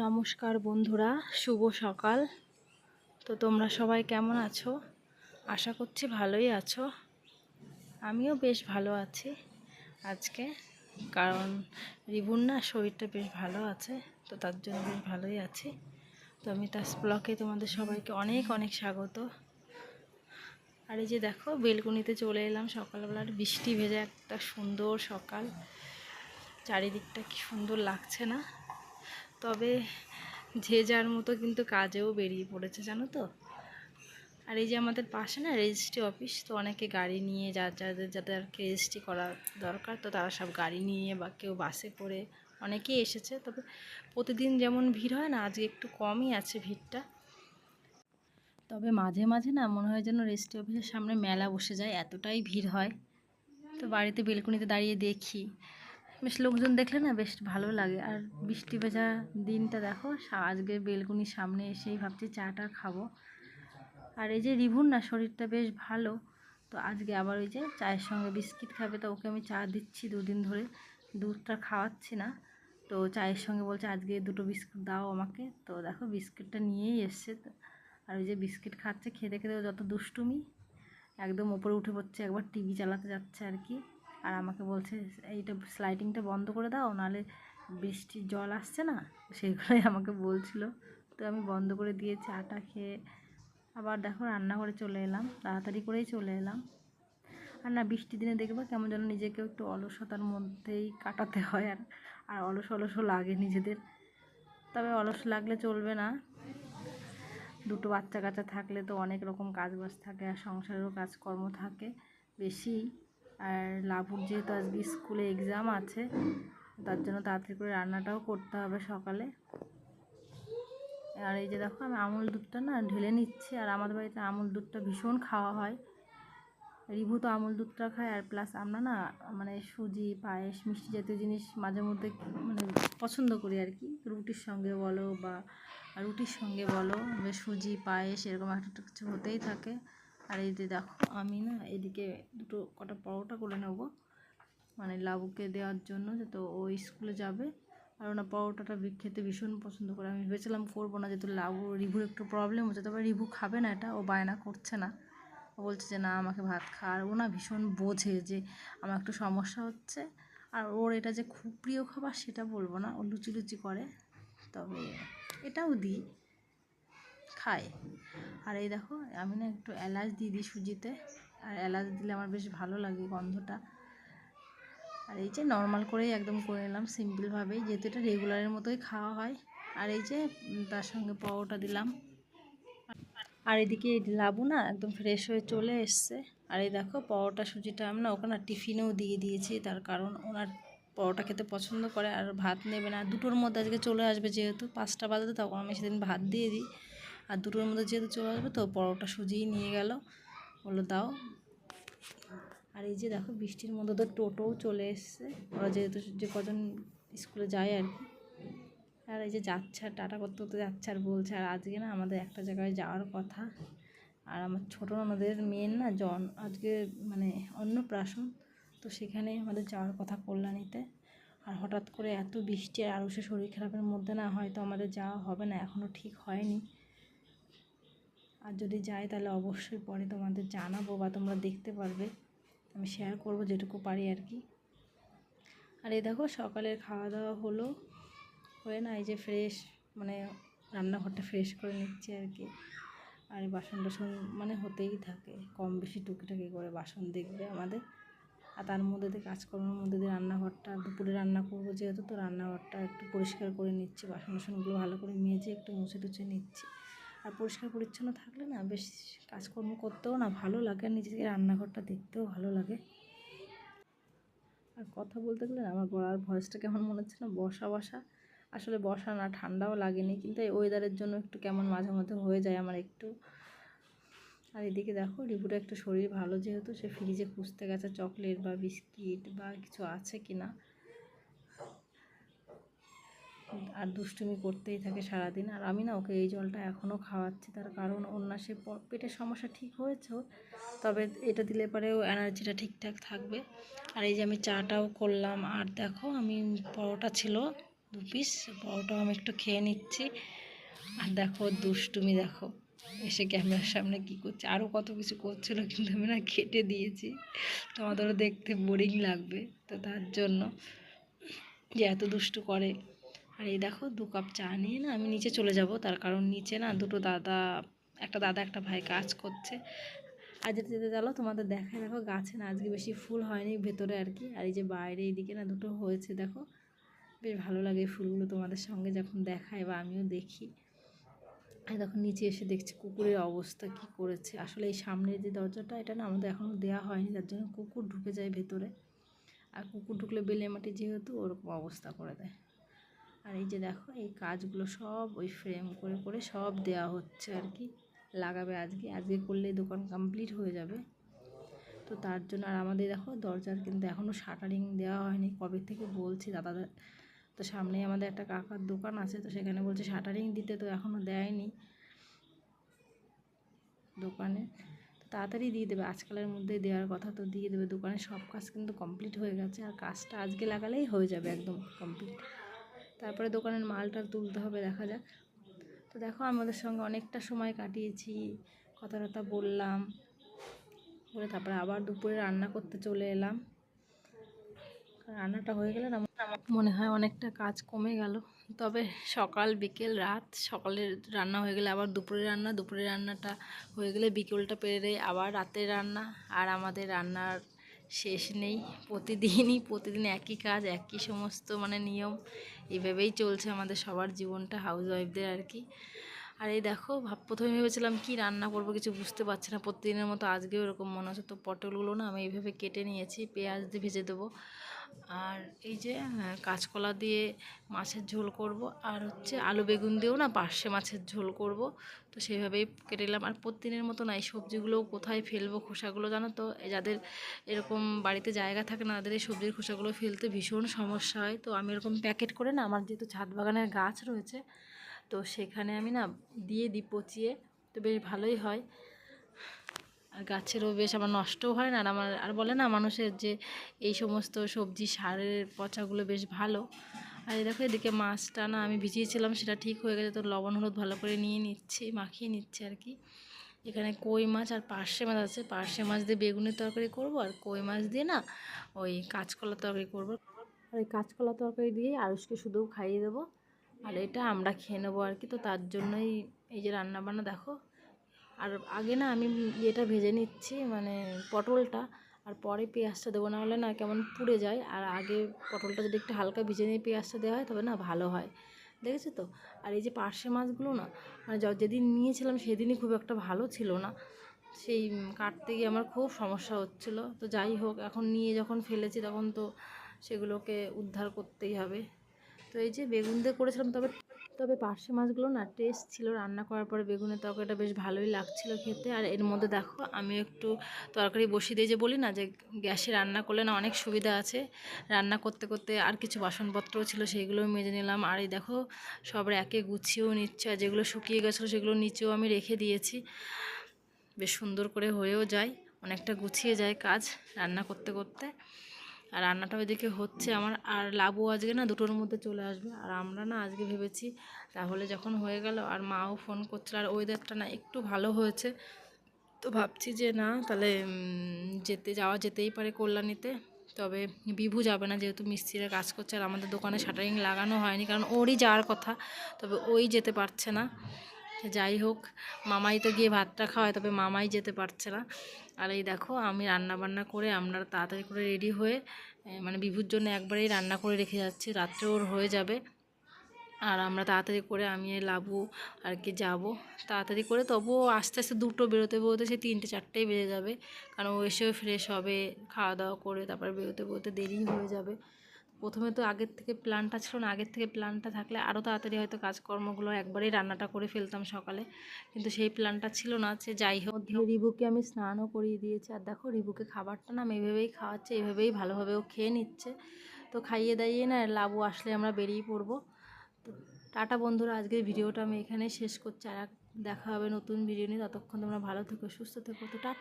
নমস্কার বন্ধুরা, শুভ সকাল। তো তোমরা সবাই কেমন আছো? আশা করছি ভালোই আছো। আমিও বেশ ভালো আছি আজকে, কারণ রিবুর না শরীরটা বেশ ভালো আছে, তো তার জন্য বেশ ভালোই আছি। তো আমি তার ব্লকে তোমাদের সবাইকে অনেক অনেক স্বাগত। আর এই যে দেখো, বেলকুনিতে চলে এলাম সকালবেলার বৃষ্টি ভেজে একটা সুন্দর সকাল। চারিদিকটা কি সুন্দর লাগছে না? তবে যে যার মতো কিন্তু কাজেও বেরিয়ে পড়েছে, জানো তো? আর এই যে আমাদের পাশে না রেজিস্ট্রি অফিস তো অনেকে গাড়ি নিয়ে যার যাদের, যাদেরকে রেজিস্ট্রি করা দরকার, তো তারা সব গাড়ি নিয়ে বা কেউ বাসে করে অনেকেই এসেছে। তবে প্রতিদিন যেমন ভিড় হয় না, আজকে একটু কমই আছে ভিড়টা। তবে মাঝে মাঝে না মনে হয় যেন রেজিস্ট্রি অফিসের সামনে মেলা বসে যায়, এতটাই ভিড় হয়। তো বাড়িতে বেলকুনিতে দাঁড়িয়ে দেখি। বেশ লোকজন দেখলে না বেশ ভালো লাগে। আর বৃষ্টি ভেজা দিনটা দেখো আজকে বেলকুনির সামনে এসেই ভাবছি চাটা খাব। আর এই যে রিভুর না শরীরটা বেশ ভালো, তো আজকে আবার ওই যে চায়ের সঙ্গে বিস্কিট খাবে, তো ওকে আমি চা দিচ্ছি দুদিন ধরে। দুধটা খাওয়াচ্ছি না, তো চায়ের সঙ্গে বলছে আজকে দুটো বিস্কুট দাও আমাকে। তো দেখো বিস্কিটটা নিয়েই এসছে। আর ওই যে বিস্কিট খাচ্ছে, খেতে খেতে যত দুষ্টুমি, একদম ওপরে উঠে পড়ছে একবার টিভি চালাতে যাচ্ছে আর কি। আর আমাকে বলছে, এইটা স্লাইডিংটা বন্ধ করে দাও, নাহলে বৃষ্টির জল আসছে না? সেগুলোই আমাকে বলছিল। তো আমি বন্ধ করে দিয়েছি আটা খেয়ে আবার দেখো রান্নাঘরে চলে এলাম, তাড়াতাড়ি করেই চলে এলাম। আর না, বৃষ্টির দিনে দেখবে কেমন যেন নিজেকে একটু অলসতার মধ্যেই কাটাতে হয় আর আর অলস অলসও লাগে নিজেদের। তবে অলস লাগলে চলবে না। দুটো বাচ্চা কাচ্চা থাকলে তো অনেক রকম কাজ বাজ থাকে আর সংসারেরও কাজকর্ম থাকে, বেশি। আর লাভুর যেহেতু আজকে স্কুলে এক্সাম আছে, তার জন্য তাড়াতাড়ি করে রান্নাটাও করতে হবে সকালে। আর এই যে দেখো, আমি আমুল দুধটা না ঢেলে নিচ্ছি, আর আমাদের বাড়িতে আমুল দুধটা ভীষণ খাওয়া হয়। রিভু তো আমুল দুধটা খায়, আর প্লাস আমরা না মানে সুজি, পায়েস, মিষ্টি জাতীয় জিনিস মাঝে মধ্যে মানে পছন্দ করি আর কি। রুটির সঙ্গে বলো বা রুটির সঙ্গে বলো বেশ সুজি, পায়েস এরকম একটা কিছু হতেই থাকে। আর এই যে দেখো, আমি না এদিকে দুটো কটা পরোটা করে নেব। মানে লাবুকে দেওয়ার জন্য, যাতে ও স্কুলে যাবে। আর ওনা পরোটাটা খেতে ভীষণ পছন্দ করে। আমি ভেবেছিলাম করব না, যেহেতু লাবু, রিভুর একটু প্রবলেম হচ্ছে। তবে রিভু খাবে না এটা, ও বায়না করছে না। ও বলছে যে, না, আমাকে ভাত খা। আর ও না ভীষণ বোঝে যে, আমার একটু সমস্যা হচ্ছে। আর ওর এটা যে খুব প্রিয় খাবার, সেটা বলব না। ও লুচি লুচি করে। তবে এটাও দিই। খায়। আর এই দেখো, আমি না একটু এলাচ দিয়ে দিই সুজিতে। আর এলাচ দিলে আমার বেশ ভালো লাগে গন্ধটা। আর এই যে নর্মাল করেই একদম করে নিলাম সিম্পলভাবেই যেহেতু এটা রেগুলারের মতোই খাওয়া হয়। আর এই যে তার সঙ্গে পরোটা দিলাম। আর এদিকে লাবু না একদম ফ্রেশ হয়ে চলে এসছে। আর এই দেখো, পরোটা, সুজিটা আমি না ওখানে টিফিনেও দিয়ে দিয়েছি। তার কারণ ওনার পরোটা খেতে পছন্দ করে। আর ভাত নেবে না। দুটোর মধ্যে আজকে চলে আসবে যেহেতু। পাঁচটা বাজে তখন আমি সেদিন ভাত দিয়ে দিই। আর দুটোর মধ্যে যেহেতু চলে আসবে তো পরোটা সুজিই নিয়ে গেল। বলল, দাও। আর এই যে দেখো, বৃষ্টির মধ্যে তো টোটোও চলে এসছে। ওরা যেহেতু যে কজন স্কুলে যায় আর কি। আর এই যে যাচ্ছে আর টাটা করতে করতে যাচ্ছে আর বলছে, আর আজকে না আমাদের একটা জায়গায় যাওয়ার কথা। আর আমার ছোটো আমাদের মেয়ের না জন, আজকে মানে অন্নপ্রাশন, তো সেখানে আমাদের যাওয়ার কথা কল্যাণীতে। আর হঠাৎ করে এত বৃষ্টি আর আরও সে শরীর খারাপের মধ্যে না হয়তো আমাদের যাওয়া হবে না এখনও ঠিক হয়নি। আর যদি যাই তাহলে অবশ্যই পরে তোমাদের জানাব বা তোমরা দেখতে পারবে। আমি শেয়ার করব যেটুকু পারি আর কি। আর এই দেখো সকালের খাওয়া দাওয়া হলো। হয়ে না এই যে ফ্রেশ মানে রান্নাঘরটা ফ্রেশ করে নিচ্ছি আর কি। আর বাসন টাসন মানে হতেই থাকে, কম বেশি টুকিটাকি করে বাসন দেখবে আমাদের। আর তার মধ্যে দিয়ে কাজকর্মের মধ্যে দিয়ে রান্নাঘরটা, দুপুরে রান্না করব যেহেতু, তো রান্নাঘরটা একটু পরিষ্কার করে নিচ্ছি, বাসন টাসনগুলো ভালো করে মেজে একটু মুছে টুছে নিচ্ছি। আর পরিষ্কার পরিচ্ছন্ন থাকলে না বেশ কাজকর্ম করতেও না ভালো লাগে আর নিজেকে রান্নাঘরটা দেখতেও ভালো লাগে। আর কথা বলতে গেলে আমার গলার ভয়েসটা কেমন মনে হচ্ছে না? বসা বসা। আসলে বসা না, ঠান্ডাও লাগেনি কিন্তু এই ওয়েদারের জন্য একটু কেমন মাঝে মধ্যে হয়ে যায় আমার একটু। আর এদিকে দেখো, রিপুটা একটু শরীর ভালো যেহেতু, সে ফ্রিজে খুঁজতে গেছে চকলেট বা বিস্কিট বা কিছু আছে কি না আর দুষ্টুমি করতেই থাকে সারাদিন। আর আমি না ওকে এই জলটা এখনও খাওয়াচ্ছি, তার কারণ ওর না সে পেটের সমস্যা ঠিক হয়েছে তবে এটা দিলে পরেও এনার্জিটা ঠিকঠাক থাকবে। আর এই যে আমি চাটাও করলাম, আর দেখো আমি পরোটা ছিল দু পিস বড়টাও আমি একটু খেয়ে নিচ্ছি। আর দেখো দুষ্টুমি, দেখো এসে ক্যামেরার সামনে কি করছে। আরও কত কিছু করছিল, কিন্তু আমি না কেটে দিয়েছি। তোমাদেরও দেখতে বোরিং লাগবে, তো তার জন্য যে এত দুষ্টু করে। আর এই দেখো দু কাপ চা নিয়ে না আমি নিচে চলে যাব। তার কারণ নিচে না দুটো দাদা, একটা দাদা, একটা ভাই কাজ করছে। আর যেতে যেতে চলো, তোমাদের দেখায় দেখো গাছে না আজকে বেশি ফুল হয়নি ভেতরে আর কি। আর এই যে বাইরে এইদিকে না দুটো হয়েছে দেখো। বেশ ভালো লাগে ফুলগুলো তোমাদের সঙ্গে যখন দেখায় বা আমিও দেখি। আর তখন নিচে এসে দেখছি কুকুরের অবস্থা কি করেছে। আসলে এই সামনের যে দরজাটা, এটা না আমাদের এখনও দেওয়া হয়নি। যার জন্য কুকুর ঢুকে যায় ভেতরে। আর কুকুর ঢুকলে বেলে মাটি যেহেতু, ওরকম অবস্থা করে দেয়। আর এই যে দেখো, এই কাজগুলো সব ওই ফ্রেম করে করে সব দেওয়া হচ্ছে আর কি। লাগাবে আজকে আজকে করলে দোকান কমপ্লিট হয়ে যাবে। তো তার জন্য আর আমাদের দেখো, দরজার কিন্তু এখনও শাটারিং দেওয়া হয়নি। কবে থেকে বলছি দাদা তো সামনেই আমাদের একটা কাকার দোকান আছে, তো সেখানে বলছে শাটারিং দিতে, তো এখনও দেয়নি। দোকানে তাড়াতাড়ি দিয়ে দেবে, আজকালের মধ্যেই দেওয়ার কথা তো দিয়ে দেবে। দোকানে সব কাজ কিন্তু কমপ্লিট হয়ে গেছে, আর কাজটা আজকে লাগালেই হয়ে যাবে একদম কমপ্লিট তারপরে দোকানের মালটা তুলতে হবে, দেখা যাক। তো দেখো, আমাদের সঙ্গে অনেকটা সময় কাটিয়েছি কথা টথা বললাম, বলে তারপরে আবার দুপুরে রান্না করতে চলে এলাম। রান্নাটা হয়ে গেলে আমার মনে হয় অনেকটা কাজ কমে গেল। তবে সকাল, বিকেল, রাত, সকালের রান্না হয়ে গেলে আবার দুপুরে রান্না দুপুরে রান্নাটা হয়ে গেলে বিকেলটা পেরে আবার রাতের রান্না আর আমাদের রান্নার শেষ নেই। প্রতিদিনই, প্রতিদিন একই কাজ, একই সমস্ত মানে নিয়ম। এইভাবেই চলছে আমাদের সবার জীবনটা হাউস ওয়াইফদের আর কি। আর এই দেখো, ভাব, প্রথমে ভেবেছিলাম কি রান্না করব কিছু বুঝতে পারছি না। প্রতিদিনের মতো আজকেও এরকম মনে হচ্ছে। তো পটলগুলো না আমি এইভাবে কেটে নিয়েছি, পেঁয়াজ দিয়ে ভেজে দেবো। আর এই যে হ্যাঁ, কাঁচকলা দিয়ে মাছের ঝোল করব আর হচ্ছে আলু বেগুন দিয়েও না পার্শে মাছের ঝোল করব। তো সেইভাবেই কেটে নিলাম। আর প্রতিদিনের মতো না এই সবজিগুলো কোথায় ফেলব খোসাগুলো জানো তো? যাদের এরকম বাড়িতে জায়গা থাকে না তাদের এই সবজির খোসাগুলো ফেলতে ভীষণ সমস্যা হয়। তো আমি এরকম প্যাকেট করে না আমার যেহেতু ছাদ বাগানের গাছ রয়েছে তো সেখানে আমি না দিয়ে দিই পচিয়ে তো বেশ ভালোই হয়। আর গাছেরও বেশ আমার নষ্টও হয় না। আর আমার, আর বলে না মানুষের যে এই সমস্ত সবজি সারের পচাগুলো বেশ ভালো। আর দেখো এদিকে মাছটা না আমি ভিজিয়েছিলাম, সেটা ঠিক হয়ে গেছে। তো লবণ, হলুদ ভালো করে নিয়ে নিচ্ছি, মাখিয়ে নিচ্ছে আর কি। এখানে কই মাছ আর পার্শে মাছ আছে। পার্শে মাছ দিয়ে বেগুনের তরকারি করব, আর কই মাছ দিয়ে না ওই কাঁচকলা তরকারি করব। আর ওই কাঁচকলা তরকারি দিয়ে আরুষকে শুধু খাইয়ে দেবো। আর এটা আমরা খেয়ে নেব আর কি। তো তার জন্যই এই যে রান্না বান্না দেখো আর আগে না আমি ইয়েটা ভেজে নিচ্ছি মানে পটলটা, আর পরে পেঁয়াজটা দেবো, না হলে না কেমন পুড়ে যায়। আর আগে পটলটা যদি একটু হালকা ভিজে নিয়ে পেঁয়াজটা দেওয়া হয়, তবে না ভালো হয়। দেখেছ তো? আর এই যে পার্শে মাছগুলো না মানে যেদিন নিয়েছিলাম সেদিনই খুব একটা ভালো ছিল না। সেই কাটতে গিয়ে আমার খুব সমস্যা হচ্ছিল। তো যাই হোক, এখন নিয়ে যখন ফেলেছি তখন তো সেগুলোকে উদ্ধার করতেই হবে। তো এই যে বেগুন দিয়ে করেছিলাম, তবে তবে পার্শে মাছগুলো না টেস্ট ছিল। রান্না করার পরে বেগুনের তরকারিটা বেশ ভালোই লাগছিল খেতে। আর এর মধ্যে দেখো, আমি একটু তরকারি বসিয়ে দিয়ে যে বলি না যে, গ্যাসে রান্না করলে না অনেক সুবিধা আছে। রান্না করতে করতে আর কিছু বাসনপত্রও ছিল, সেইগুলোও মেজে নিলাম। আর এই দেখো সব একে গুছিয়েও নিচ্ছে। আর যেগুলো শুকিয়ে গেছিল, সেগুলো নিচেও আমি রেখে দিয়েছি। বেশ সুন্দর করে হয়েও যায়, অনেকটা গুছিয়ে যায় কাজ রান্না করতে করতে। আর রান্নাটা ওইদিকে হচ্ছে আমার আর লাবু আজকে না দুটোর মধ্যে চলে আসবে। আর আমরা না আজকে ভেবেছি তাহলে যখন হয়ে গেল আর মাও ফোন করছিল আর ওয়েদারটা না একটু ভালো হয়েছে তো ভাবছি যে না তাহলে যেতে যাওয়া যেতেই পারে কল্যাণীতে। তবে বিভু যাবে না যেহেতু মিস্ত্রিরা কাজ করছে আর আমাদের দোকানে শাটারিং লাগানো হয়নি কারণ ওরই যাওয়ার কথা। তবে ওই যেতে পারছে না। যাই হোক, মামাই তো গিয়ে ভাতটা খাওয়ায়, তবে মামাই যেতে পারছে না। আর এই দেখো, আমি রান্না বান্না করে আমরা তাড়াতাড়ি করে রেডি হয়ে মানে বিভুর জন্য একবারেই রান্না করে রেখে যাচ্ছি। রাত্রে ওর হয়ে যাবে। আর আমরা তাড়াতাড়ি করে আমি লাবু আর কি যাব। তাড়াতাড়ি করে তবুও আস্তে আস্তে দুটো বেরোতে বেরোতে সে তিনটে চারটেই বেজে যাবে। কারণ ও এসেও ফ্রেশ হবে, খাওয়া দাওয়া করে তারপরে বেরোতে বেরোতে দেরি হয়ে যাবে। প্রথমে তো আগের থেকে প্ল্যানটা ছিল না। আগের থেকে প্ল্যানটা থাকলে আরও তাড়াতাড়ি হয়তো কাজকর্মগুলো একবারেই রান্নাটা করে ফেলতাম সকালে। কিন্তু সেই প্ল্যানটা ছিল না যে যাই হোক। রিবুকে আমি স্নানও করিয়ে দিয়েছি। আর দেখো, রিবুকে খাবারটা না আমি এইভাবেই খাওয়াচ্ছে এইভাবেই ভালোভাবে ও খেয়ে নিচ্ছে। তো খাইয়ে দাইয়ে না লাবু আসলে আমরা বেরিয়ে পড়ব। তো টাটা বন্ধুরা, আজকের ভিডিওটা আমি এখানেই শেষ করছি। আর দেখা হবে নতুন ভিডিও নিয়ে। ততক্ষণ তোমরা ভালো থেকো, সুস্থ থেকো। তো টাটা।